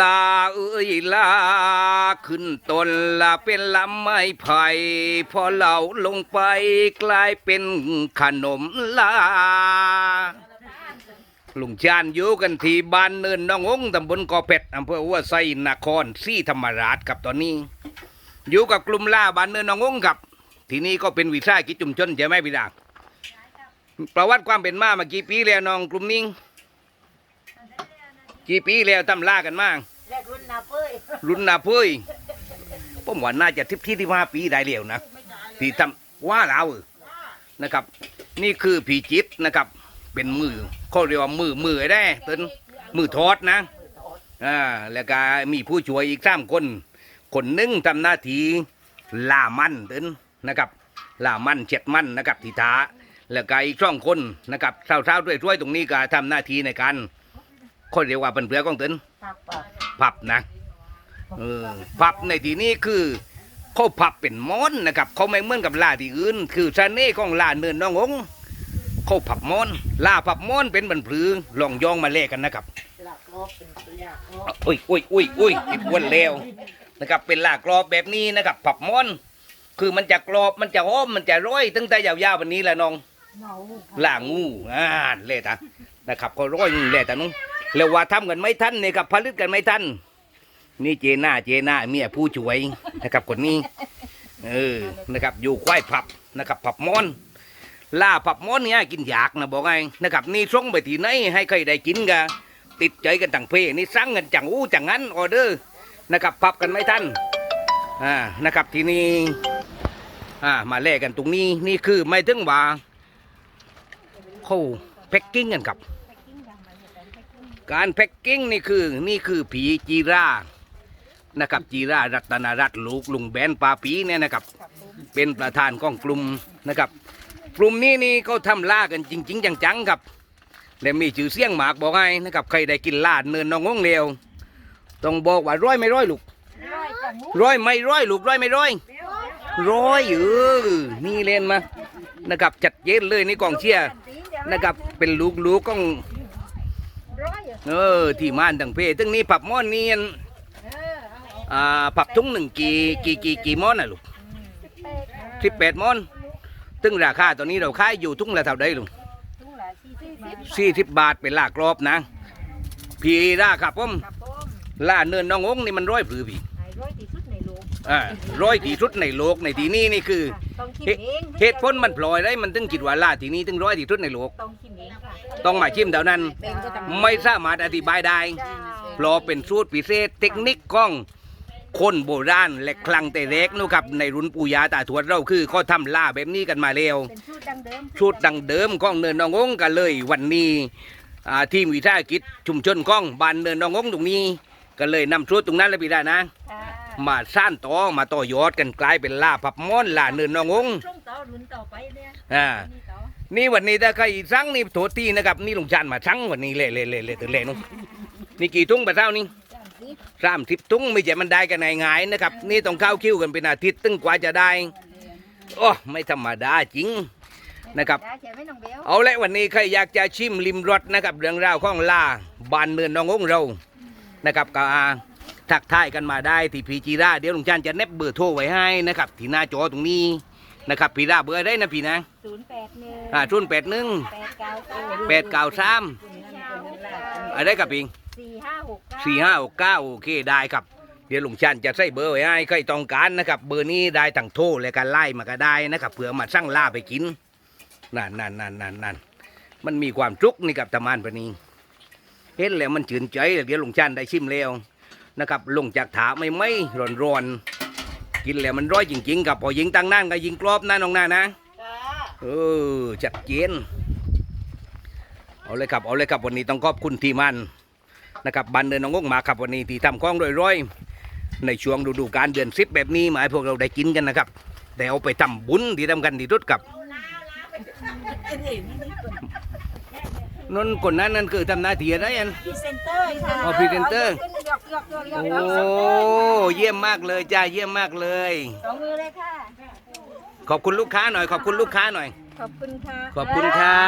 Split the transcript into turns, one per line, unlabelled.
ตาเอ้ยลาขึ้นตนลาเป็นลำไม้ไผ่พอเหลาลงไปกลายเป็นขนมลาลุงชานอยู่กันที่บ้านเนินน้ององตำบลกอเป็ดอำเภอหัวไซนครศรีธรรมราชกับตอนนี้ อยู่กับกลุ่มล่าบ้านเนินน้ององครับ ทีนี้ก็เป็นวิสาหกิจชุมชนใช่ไหมพี่ดาประวัติความเป็นมาเมากี่ปีแล้วน้องกลุ่มนี้ กี่ปีแล้วทำล่ากันมา
และรุ่นนาเป้ย
รุ่นนาเพ้ยผมว่าน่าจะทิพที่ที่ห้าปีได้แล้วนะที่ทำว่าเราเออนะครับ นี่คือผีจิตนะครับ เป็นมือเขาเรียกว่ามือมือได้เป็นมือทอดนะอ่าแล้วก็มีผู้ช่วยอีกสามคนคนหนึ่งทำหน้าที่ล่ามันเต้นนะครับล่ามันเจ็ดมันนะครับทีท้าแล้วก็อีกสองคนนะครับเศร้าๆด้วยๆตรงนี้ก็ทำหน้าที่ในการ เขาเรียกว่าเป็นเพื่อของเต้น
ปักปัก
พับนะเออพับในที่นี้คือเขาพับเป็นม้อนนะครับเขาไม่เหมือนกับลาที่อื่น คือเสน่ห์ของลาเนินน้ององเขาพับม้อนลาพับม้อนเป็นบรรพลือลองย่องมาเลกันนะครับ
หลักรอบเป็นหลักรอบ
อุ้ยอุ้ยอุ้ยอุ้ยติดวนแล้วนะครับเป็นลากรอบแบบนี้นะครับพับม้อนคือมันจะกรอบมันจะหอมมันจะร้อยตั้งแต่ยาวๆวันนี้แหละน้อง
เมา
ล่างูอ่าเละตานะครับก็ร้อยเละตานุ้ง แล้วว่าทำกันไม่ทันเนี่ยกับผลิตกันไม่ทันนี่เจน่าเจน่าเมียผู้ช่วยนะครับคนนี้เออนะครับอยู่ควายผับนะครับผับมอนล่าผับมอนเนี่ยกินอยากนะบอกไงนะครับนี่ส่งไปที่ไหนให้ใครได้กินกะติดใจกันต่างเพนี่สั่งกันจังอู้จังงั้นออเดอร์นะครับผับกันไม่ทันอ่านะครับทีนี้อ่ามาแลกกันตรงนี้นี่คือไม่ถึงว่าเขาแพ็กกิ้งกันครับ การแพ็กกิ้งนี่คือนี่คือผีจีรานะครับจีรารัตนรัตน์ลูกลุงแบนปาปีเนี่ยนะครับเป็นประธานของกลุ่มนะครับกลุ่มนี้นี่เขาทำล่ากันจริง ๆ จังๆครับและมีชื่อเสียงหมากบอกไงนะครับใครได้กินล่าเนินน้องงงเลวต้องบอกว่าร้อยไม่ร้อยลูก
ร้อย
ไม่ร้อยลูกร้อยไม่ร้อยร้อยเออนี่เล่นมานะครับจัดเย็นเลยนี่กองเชียร์นะครับเป็นลูกลูกๆของ เออที่ม่านดังเพตึงนี้ผับม้อนนี่อัน
เออเอา
อ่าผับทุ่งหนึ่งกี่กี่กี่กี่ม้อนน่ะลูกสิบแปดม้อนตึงราคาตอนนี้เราขายอยู่ทุ่งละเท่าใดลุง
ทุ่งละสี่สิบมา
สี่สิบบาทเป็นลากรอบนะพี่ราครับผม
ครับผม
ล่าเนินน้ององนี่มันร้อยผือพี่
ไอ้ร้อยที่สุดในโลก
อ่าร้อยที่สุดในโลกในที่นี้นี่คือ
ต้องชิม
เห
เอง
เหตุผลมันพลอยได้มันตึงคิดว่าล่าที่นี้ตึงร้อยที่สุดในโลก
ต้องชิมเองค่ะ
ต้องมาชิมเท่านั้น
เป็นก็ทำ
ไม่สามารถอธิบายได้
จ้า
เพราะเป็นสูตรพิเศษเทคนิคของคนโบราณและคลังแต่เล็กนู่นครับในรุ่นปู่ย่าตาทวดเราคือเขาทำล่าแบบนี้กันมาแล้ว
เป็นสูตรดังเดิม
สูตรดังเดิมของเนินนองงกันเลยวันนี้อ่าทีมวิสาหกิจชุมชนของบ้านเนินนองงตรงนี้ก็เลยนำสูตรตรงนั้นเลยพี่ได้นะ
ค่ะ
มาสร้างต่อมาต่อยอดกันกลายเป็นล่าผับม้อนล่าเนินนองง
ช่วงต่อรุ่นต่อไปเนี่ย
อ่า
นี่ต่อ
นี่วันนี้ถ้าใครสั่งนี่โถตีนะครับ นี่ลุงชานมาสั่งวันนี้เละเละเละเละเละนู่นนี่กี่ทุ่งปะเท่านี้
สามสิบ
สามสิบทุ่งไม่ใช่มันได้กันง่ายๆนะครับ นี่ต้องเข้าคิวกันเป็นอาทิตย์ตึงกว่าจะได้โอ้ไม่ธรรมดาจริงนะครับ
ได้ใช่ไหมน้องเบล
เอาละวันนี้ใครอยากจะชิมริมรสนะครับ เรื่องราวของลาบานเนินน้ององเรานะครับก็ทักทายกันมาได้ที่พีจีราเดี๋ยวลุงจันจะเน็บเบอร์โทรไว้ให้นะครับที่หน้าจอตรงนี้ นะครับพีราเบอร์ได้นะพี่นะ
ศูนย์แปดหนึ่ง
อ่าชุนแปดหนึ่ง
แปดเก้า
แปดเก้าสามอะไรกับพิง
สี่ห้าหกเก้า
สี่ห้าหกเก้าโอเคได้ครับเดี๋ยวลุงชันจะใส่เบอร์ไว้ให้ใครต้องการนะครับ เบอร์นี้ได้ทั้งโทรและการไล่มาก็ได้นะครับเผื่อมาสั่งล่าไปกินนั่นนั่นนั่นนั่นนั่นมันมีความจุกนี่กับตะมานปะนี้เห็นแล้วมันจืนใจเดี๋ยวลุงชันได้ชิมแล้วนะครับลงจากถาไม่ไม่ร้อนร้อนๆ กินแล้วมันร้อยจริงๆกับพอยิงตั้งนั่นก็ยิงกรอบนะน้องหน้านะ
จ้า
เออจัดเจนเอาเลยครับเอาเลยครับวันนี้ต้องขอบคุณทีมมันนะครับบันเดินน้องงกมาครับวันนี้ที่ทำกล้องร้อยๆในช่วงฤดูกาลเดือนสิบแบบนี้มาให้พวกเราได้กินกันนะครับแต่เอาไปทำบุญที่ทำกันที่รุดกับ นนคนนั้นนั่นคือทำหน้าที่อะไรอัน
พรีเซนเตอร์ค่ะ
อ๋อพรีเซนเตอร์
ยกยกยกยก
โอ้
ยก
เยี่ยมมากเลยจ้าเยี่ยมมากเลย
สองมือเลยค่ะ
ขอบคุณลูกค้าหน่อย ขอบคุณลูกค้าหน่อย
ขอบคุณค่ะ
ขอบคุณค่ะ